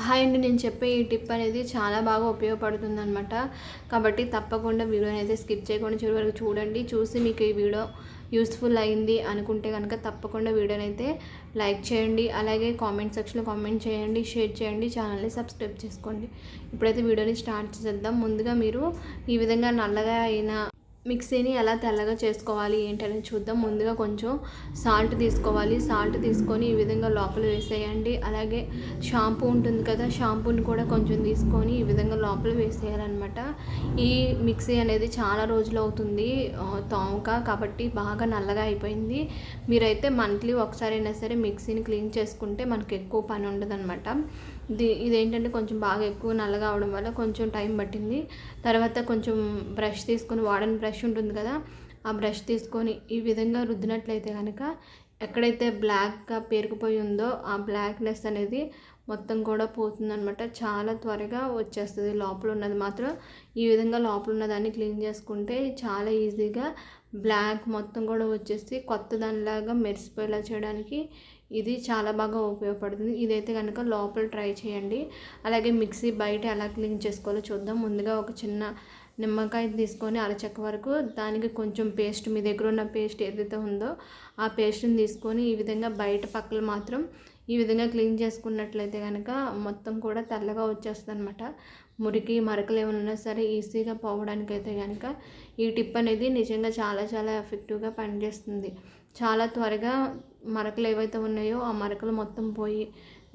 Hi అండి నేను చెప్పే ఈ టిప్ అనేది చాలా బాగా ఉపయోగపడుతుందనమాట కాబట్టి తప్పకుండా వీడియోని అయితే స్కిప్ చేయకుండా చివరి వరకు చూడండి. చూసి మీకు ఈ వీడియో యూస్ఫుల్ అయింది అనుకుంటే కనుక తప్పకుండా వీడియోని అయితే లైక్ చేయండి. అలాగే కామెంట్ సెక్షన్లో కామెంట్ చేయండి షేర్ చేయండి ఛానల్ని సబ్స్క్రైబ్ చేసుకోండి. ఇప్పుడైతే వీడియోని స్టార్ట్ చేద్దాం. ముందుగా మీరు ఈ విధంగా నల్లగా అయిన మిక్సీని ఎలా తెల్లగా చేసుకోవాలి ఏంటని చూద్దాం. ముందుగా కొంచెం సాల్ట్ తీసుకోవాలి. సాల్ట్ తీసుకొని ఈ విధంగా లోపల వేసేయండి. అలాగే షాంపూ ఉంటుంది కదా షాంపూని కూడా కొంచెం తీసుకొని ఈ విధంగా లోపల వేసేయాలన్నమాట. ఈ మిక్సీ అనేది చాలా రోజులు అవుతుంది. తోమక కాబట్టి బాగా నల్లగా అయిపోయింది. మీరైతే మంత్లీ ఒకసారి అయినా సరే మిక్సీని క్లీన్ చేసుకుంటే మనకు ఎక్కువ పని ఉండదు అనమాట ఇది ఇదేంటంటే కొంచెం బాగా ఎక్కువ నల్లగా అవడం వల్ల కొంచెం టైం పట్టింది. తర్వాత కొంచెం బ్రష్ తీసుకొని వాడని బ్రష్ బ్రష్ ఉంటుంది కదా ఆ బ్రష్ తీసుకొని ఈ విధంగా రుద్దినట్లయితే కనుక ఎక్కడైతే బ్లాక్గా పేరుకుపోయి ఉందో ఆ బ్లాక్నెస్ అనేది మొత్తం కూడా పోతుందనమాట చాలా త్వరగా వచ్చేస్తుంది. లోపల ఉన్నది మాత్రం ఈ విధంగా లోపల ఉన్నదాన్ని క్లీన్ చేసుకుంటే చాలా ఈజీగా బ్లాక్ మొత్తం కూడా వచ్చేసి కొత్త దానిలాగా మెరిసిపోయేలా చేయడానికి ఇది చాలా బాగా ఉపయోగపడుతుంది. ఇదైతే కనుక లోపల ట్రై చేయండి. అలాగే మిక్సీ బయట ఎలా క్లీన్ చేసుకోవాలో చూద్దాం. ముందుగా ఒక చిన్న నిమ్మకాయ తీసుకొని అరచక్క వరకు దానికి కొంచెం పేస్ట్ మీ దగ్గర ఉన్న పేస్ట్ ఏదైతే ఉందో ఆ పేస్ట్ని తీసుకొని ఈ విధంగా బయట పక్కలు మాత్రం ఈ విధంగా క్లీన్ చేసుకున్నట్లయితే కనుక మొత్తం కూడా తెల్లగా వచ్చేస్తుంది అనమాట మురికి మరకలు ఏమైనా ఉన్నా సరే ఈజీగా పోవడానికి అయితే కనుక ఈ టిప్ అనేది నిజంగా చాలా చాలా ఎఫెక్టివ్గా పనిచేస్తుంది. చాలా త్వరగా మరకలు ఏవైతే ఉన్నాయో ఆ మరకలు మొత్తం పోయి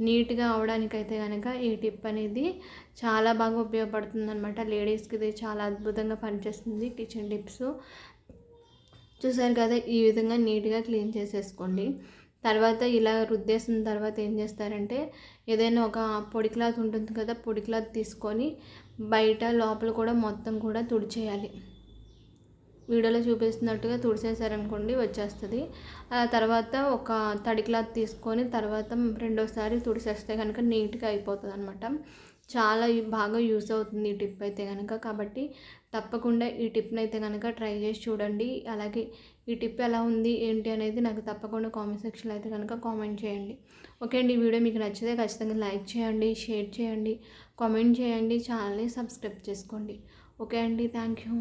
నీట్గా అవడానికైతే కనుక ఈ టిప్ అనేది చాలా బాగా ఉపయోగపడుతుంది అనమాట లేడీస్కి ఇది చాలా అద్భుతంగా పనిచేస్తుంది కిచెన్ టిప్స్. చూసారు కదా ఈ విధంగా నీట్గా క్లీన్ చేసేసుకోండి. తర్వాత ఇలా రుద్దేసిన తర్వాత ఏం చేస్తారంటే ఏదైనా ఒక పొడి క్లాత్ ఉంటుంది కదా పొడి క్లాత్ తీసుకొని బయట లోపల కూడా మొత్తం కూడా తుడిచేయాలి. వీడియోలో చూపిస్తున్నట్టుగా తుడిసేసారనుకోండి వచ్చేస్తుంది. ఆ తర్వాత ఒక తడి క్లాత్ తీసుకొని తర్వాత రెండోసారి తుడిసేస్తే కనుక నీట్గా అయిపోతుంది అనమాట చాలా బాగా యూస్ అవుతుంది ఈ టిప్ అయితే కనుక కాబట్టి తప్పకుండా ఈ టిప్ని అయితే కనుక ట్రై చేసి చూడండి. అలాగే ఈ టిప్ ఎలా ఉంది ఏంటి అనేది నాకు తప్పకుండా కామెంట్ సెక్షన్లో అయితే కనుక కామెంట్ చేయండి. ఓకే అండి ఈ వీడియో మీకు నచ్చితే ఖచ్చితంగా లైక్ చేయండి షేర్ చేయండి కామెంట్ చేయండి ఛానల్ని సబ్స్క్రైబ్ చేసుకోండి. ఓకే అండి థ్యాంక్ యూ